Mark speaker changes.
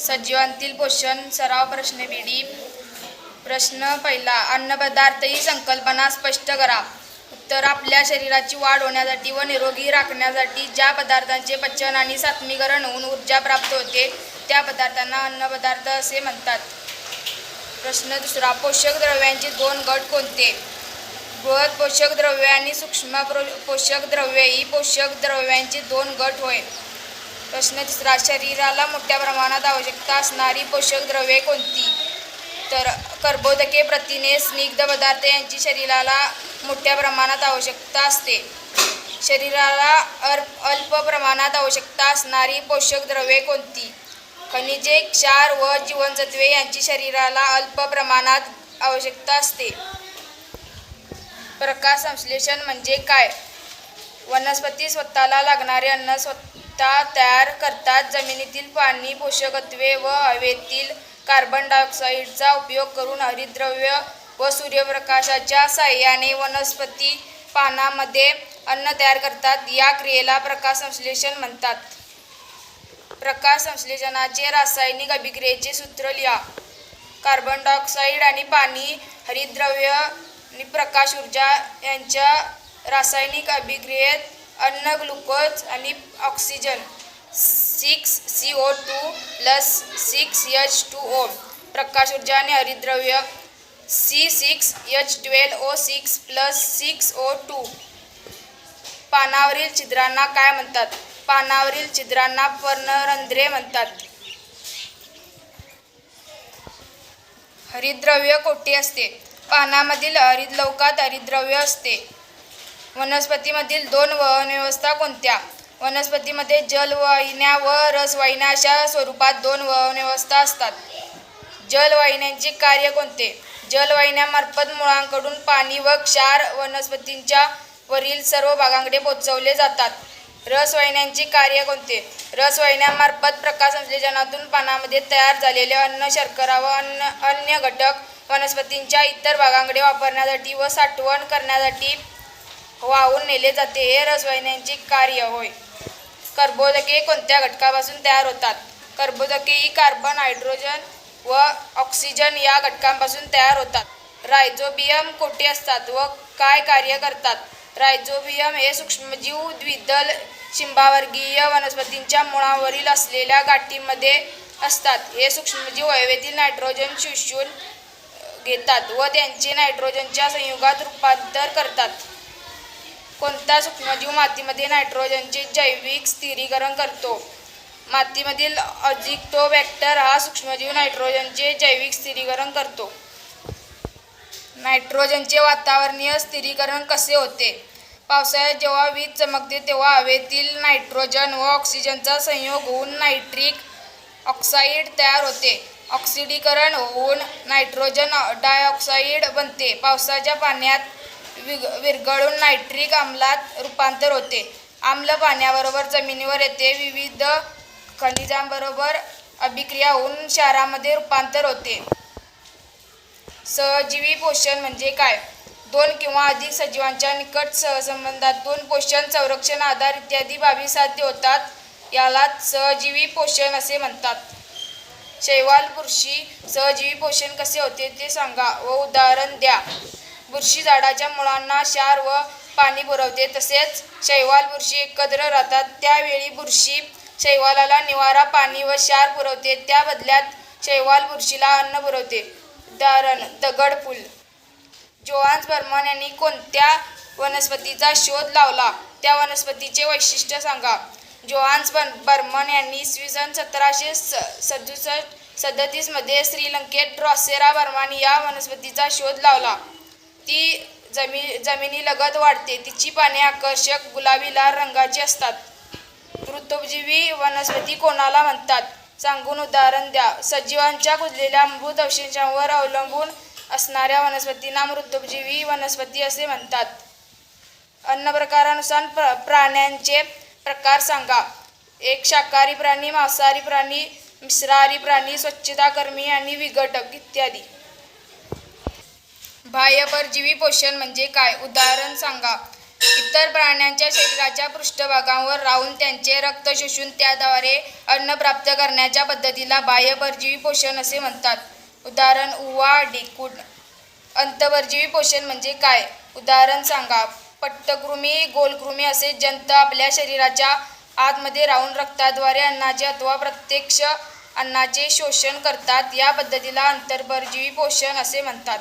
Speaker 1: सजीवांतील पोषण सराव प्रश्नबिडी प्रश्न पहिला अन्नपदार्थ ही संकल्पना स्पष्ट करा. उत्तर आपल्या शरीराची वाढ होण्यासाठी व निरोगी राखण्यासाठी ज्या पदार्थांचे पचन आणि सात्मीकरण होऊन ऊर्जा प्राप्त होते त्या पदार्थांना अन्नपदार्थ असे म्हणतात. प्रश्न दुसरा पोषक द्रव्यांचे दोन गट कोणते? बृहत पोषक द्रव्ये आणि सूक्ष्म पोषक द्रव्ये ही पोषक द्रव्यांचे दोन गट होय. प्रश्न तिसरा शरीराला मोठ्या प्रमाणात आवश्यकता असणारी पोषक द्रव्ये कोणती? तर कर्बोदके प्रथिने स्निग्ध पदार्थ यांची शरीराला मोठ्या प्रमाणात आवश्यकता असते. शरीराला अर्प अल्प प्रमाणात आवश्यकता असणारी पोषक द्रव्ये कोणती? खनिजे क्षार व जीवनसत्वे यांची शरीराला अल्प प्रमाणात आवश्यकता असते. प्रकाश संश्लेषण म्हणजे काय? वनस्पती स्वतःला लागणारे अन्न स्वतः तयार करतात. जमिनीतील पाणी पोषकत्वे व हवेतील कार्बन डायऑक्साईडचा उपयोग करून हरितद्रव्य व सूर्यप्रकाशाच्या साहाय्याने वनस्पती पानामध्ये अन्न तयार करतात. या क्रियेला प्रकाश संश्लेषण म्हणतात. प्रकाश संश्लेषणाचे रासायनिक अभिक्रियेचे सूत्र लिहा. कार्बन डायऑक्साईड आणि पाणी हरितद्रव्य आणि प्रकाश ऊर्जा यांच्या रासायनिक अभिक्रियेत अन्न ग्लुकोज आणि oxygen. Six C O two plus six H two O. प्रकाश ऊर्जा आणि हरिद्रव्य. C six H twelve O six plus six O two. पानावरील छिद्रांना काय म्हणतात? पानावरील छिद्रांना पर्णरंध्रे म्हणतात. हरिद्रव्य कोठे असते? पानामधील हरितलवकात हरिद्रव्य असते. वनस्पतीमधील दोन वहनव्यवस्था कोणत्या? वनस्पतीमध्ये जलवाहिन्या व रसवाहिन्या अशा स्वरूपात दोन वहनव्यवस्था असतात. जलवाहिन्यांचे कार्य कोणते? जलवाहिन्यामार्फत मुळांकडून पाणी व क्षार वनस्पतींच्या वरील सर्व भागांकडे पोचवले जातात. रसवाहिन्यांचे कार्य कोणते? रसवाहिन्यामार्फत प्रकाश संश्लेषणातून पानामध्ये तयार झालेले अन्न शर्करा व अन्न अन्य घटक वनस्पतींच्या इतर भागांकडे वापरण्यासाठी व साठवण करण्यासाठी वाहून नेले जाते. हे रसवाहिन्यांचे कार्य होय. कर्बोदके कोणत्या घटकापासून तयार होतात? कर्बोदके ही कार्बन हायड्रोजन व ऑक्सिजन या घटकांपासून तयार होतात. रायझोबियम कोठे असतात व काय कार्य करतात? रायझोबियम हे सूक्ष्मजीव द्विदल शिंबावर्गीय वनस्पतींच्या मुळावरील असलेल्या गाठीमध्ये असतात. हे सूक्ष्मजीव हवेतील नायट्रोजन शोषून घेतात व त्यांचे नायट्रोजनच्या संयुगात रूपांतर करतात. कोणता सूक्ष्मजीव मातीमध्ये नायट्रोजनचे जैविक स्थिरीकरण करतो. मातीमधील अजिक्टोबॅक्टर हा सूक्ष्मजीव नायट्रोजनचे जैविक स्थिरीकरण करतो. नायट्रोजनचे वातावरणीय स्थिरीकरण कसे होते? पावसाळ्यात जेव्हा वीज चमकते तेव्हा हवेतील नायट्रोजन व ऑक्सिजनचा संयोग होऊन नायट्रिक ऑक्साईड तयार होते. ऑक्सिडीकरण होऊन नायट्रोजन डायऑक्साईड बनते. पावसाच्या पाण्यात विग विरघळून नायट्रिक आम्लात रूपांतर होते. आम्ल पाण्याबरोबर जमिनीवर येते. विविध खनिजांबरोबर अभिक्रिया होऊन क्षारामध्ये रूपांतर होते. सहजीवी पोषण म्हणजे काय? दोन किंवा अधिक सजीवांच्या निकट सहसंबंधातून पोषण संरक्षण आधार इत्यादी बाबी साध्य होतात. यालाच सहजीवी पोषण असे म्हणतात. शैवाल बुरशी सहजीवी पोषण कसे होते ते सांगा व उदाहरण द्या. बुरशी झाडाच्या मुळांना क्षार व पाणी पुरवते. तसेच शैवाल बुरशी एकत्र राहतात. त्यावेळी बुरशी शैवालाला निवारा पाणी व क्षार पुरवते. त्या बदल्यात शैवाल बुरशीला अन्न पुरवते. उदाहरण दगडफूल जोहान्स बर्मन यांनी कोणत्या वनस्पतीचा शोध लावला? त्या वनस्पतीचे वैशिष्ट्य सांगा. जोहान्स बन बर्मन यांनी इसवी सन सतराशे स सदुसष्ट सदतीसमध्ये श्रीलंकेत ड्रॉसेरा बर्मानी या वनस्पतीचा शोध लावला. ती जमी जमिनीलगत वाढते. तिची पाने आकर्षक गुलाबी लाल रंगाची असतात. ऋतुजीवी वनस्पती कोणाला म्हणतात? सांगून उदाहरण द्या. सजीवांच्या कुजलेल्या मृत अवशेषांवर अवलंबून असणाऱ्या वनस्पतींना मृतुपजीवी वनस्पती असे म्हणतात. अन्न प्रकारानुसार प्र प्राण्यांचे प्रकार सांगा. एक शाकाहारी प्राणी मांसाहारी प्राणी मिश्राहारी प्राणी स्वच्छताकर्मी आणि विघटक इत्यादी. बाह्य परजीवी पोषण म्हणजे काय? उदाहरण सांगा. इतर प्राण्यांच्या शरीराच्या पृष्ठभागावर राहून त्यांचे रक्त शोषून त्याद्वारे अन्न प्राप्त करण्याच्या पद्धतीला बाह्य परजीवी पोषण असे म्हणतात. उदाहरण उवा डेकूड. अंतपरजीवी पोषण म्हणजे काय? उदाहरण सांगा. पट्टकृमी गोलकृमी असे जंत आपल्या शरीराच्या आतमध्ये राहून रक्ताद्वारे अन्नाचे अथवा प्रत्यक्ष अन्नाचे शोषण करतात. या पद्धतीला अंतर्परजीवी पोषण असे म्हणतात.